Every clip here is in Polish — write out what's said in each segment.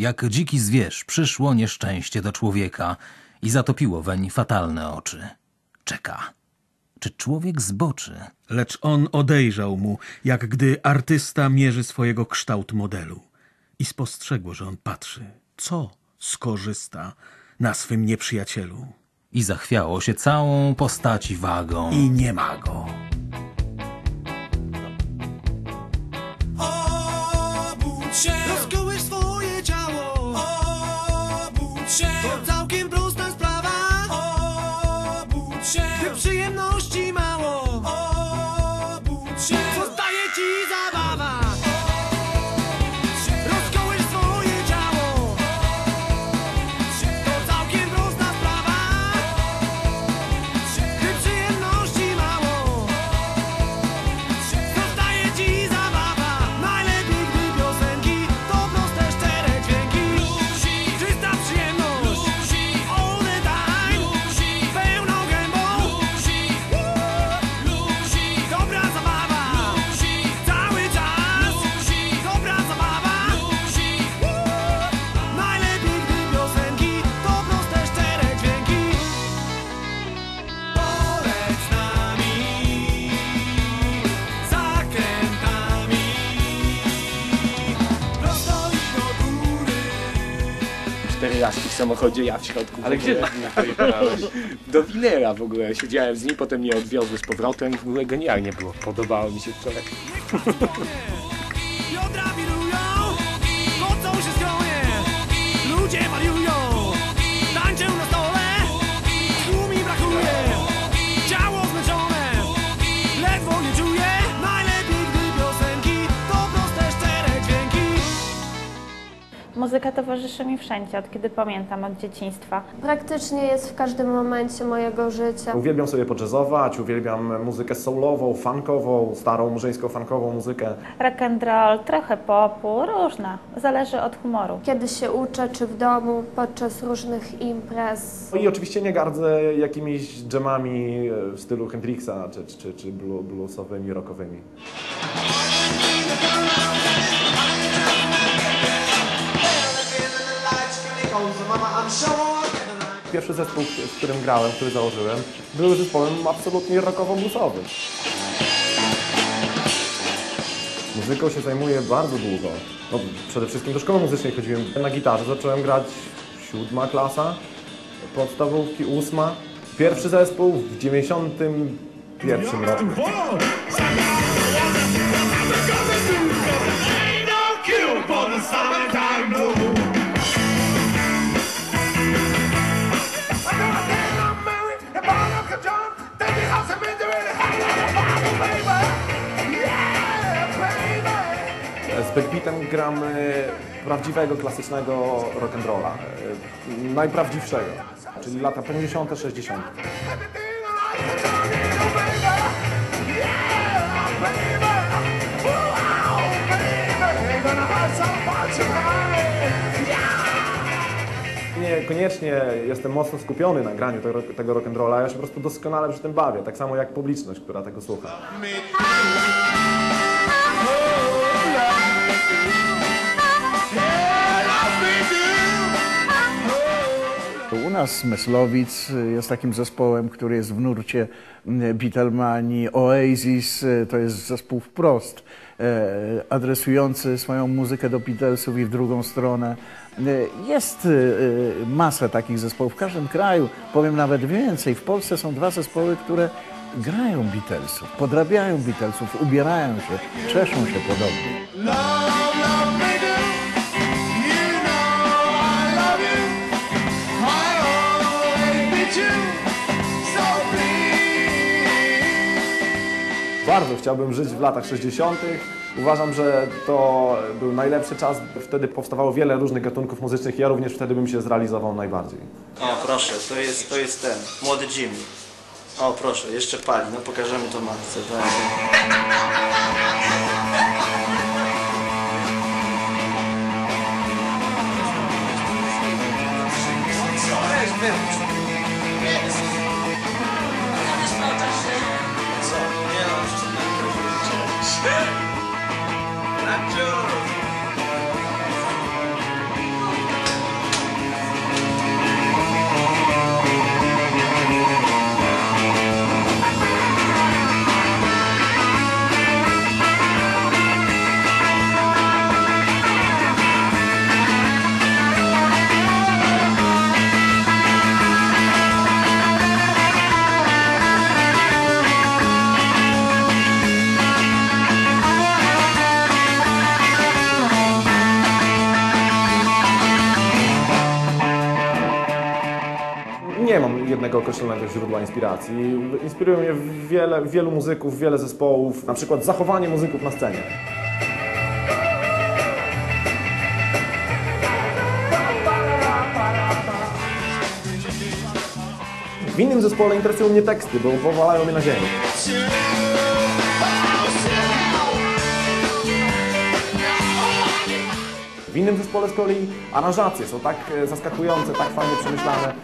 Jak dziki zwierz przyszło nieszczęście do człowieka i zatopiło weń fatalne oczy. Czeka. Czy człowiek zboczy? Lecz on odejrzał mu, jak gdy artysta mierzy swojego kształt modelu. I spostrzegło, że on patrzy, co skorzysta na swym nieprzyjacielu. I zachwiało się całą postaci wagą. I nie ma go. Obudź się, laski w samochodzie, ja w środku. Ale w gdzie pojechałeś? Do Winera w ogóle. Siedziałem z nim, potem mnie odwiozły z powrotem. W ogóle genialnie było. Podobało mi się wczoraj. Muzyka towarzyszy mi wszędzie, od kiedy pamiętam, od dzieciństwa. Praktycznie jest w każdym momencie mojego życia. Uwielbiam sobie podjazzować, uwielbiam muzykę soulową, funkową, starą murzyńską funkową muzykę. Rock and roll, trochę popu, różna. Zależy od humoru. Kiedy się uczę, czy w domu, podczas różnych imprez. No I oczywiście nie gardzę jakimiś dżemami e, w stylu Hendrixa czy, czy, czy blu- bluesowymi, rockowymi. Pierwszy zespół, w którym grałem, który założyłem, był zespołem absolutnie rockowo-bluesowym. Muzyką się zajmuję bardzo długo. No, przede wszystkim do szkoły muzycznej chodziłem. Na gitarze zacząłem grać siódma klasa, podstawówki ósma. Pierwszy zespół w 91 roku. Z Backbeatem gramy prawdziwego, klasycznego rock'n'rolla. e, Najprawdziwszego, czyli lata 50., 60. Niekoniecznie jestem mocno skupiony na graniu tego, tego rock'n'rolla, ja się po prostu doskonale przy tym bawię, tak samo jak publiczność, która tego słucha. U nas Myslowic jest takim zespołem, który jest w nurcie Beatlemanii. Oasis to jest zespół wprost e, adresujący swoją muzykę do Beatlesów i w drugą stronę. E, Jest y, y, masę takich zespołów w każdym kraju, powiem nawet więcej. W Polsce są dwa zespoły, które grają Beatlesów, podrabiają Beatlesów, ubierają się, czeszą się podobnie. Bardzo chciałbym żyć w latach 60. Uważam, że to był najlepszy czas. Wtedy powstawało wiele różnych gatunków muzycznych ja również wtedy bym się zrealizował najbardziej. O, proszę, to jest, to jest ten, młody Jimmy. O, proszę, jeszcze pali, no pokażemy to matce. Tak. Jednego określonego źródła inspiracji. Inspirują mnie wiele, wielu muzyków, wiele zespołów, na przykład zachowanie muzyków na scenie. W innym zespole interesują mnie teksty, bo powalają mnie na ziemi. W innym zespole z kolei aranżacje są tak e, zaskakujące, tak fajnie przemyślane.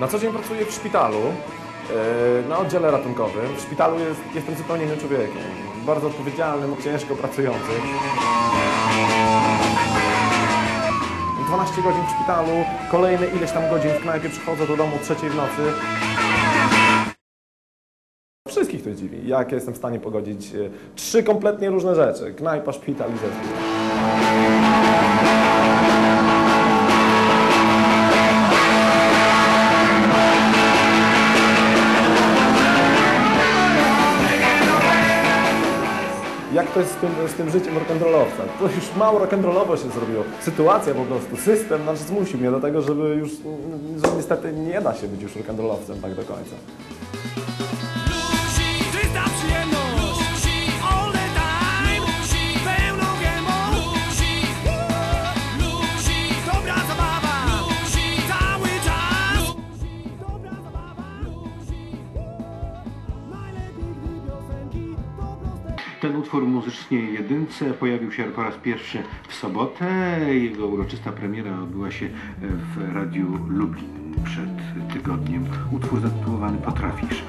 Na co dzień pracuję w szpitalu, na oddziale ratunkowym. W szpitalu jest, jestem zupełnie innym człowiekiem. Bardzo odpowiedzialnym, ciężko pracującym. 12 godzin w szpitalu, kolejne ileś tam godzin w knajpie, przychodzę do domu o trzeciej w nocy. Wszystkich to dziwi, jak jestem w stanie pogodzić e, trzy kompletnie różne rzeczy. Knajpa, szpital i zespół. Jak to jest z tym, z tym życiem rock'n'rollowca. To już mało rock'n'rollowo się zrobiło. Sytuacja po prostu, system znaczy zmusił mnie do tego, żeby już, że niestety nie da się być już rock'n'rollowcem tak do końca. Ten utwór w muzycznej jedynce pojawił się po raz pierwszy w sobotę. Jego uroczysta premiera odbyła się w Radiu Lublin przed tygodniem. Utwór zatytułowany Potrafisz.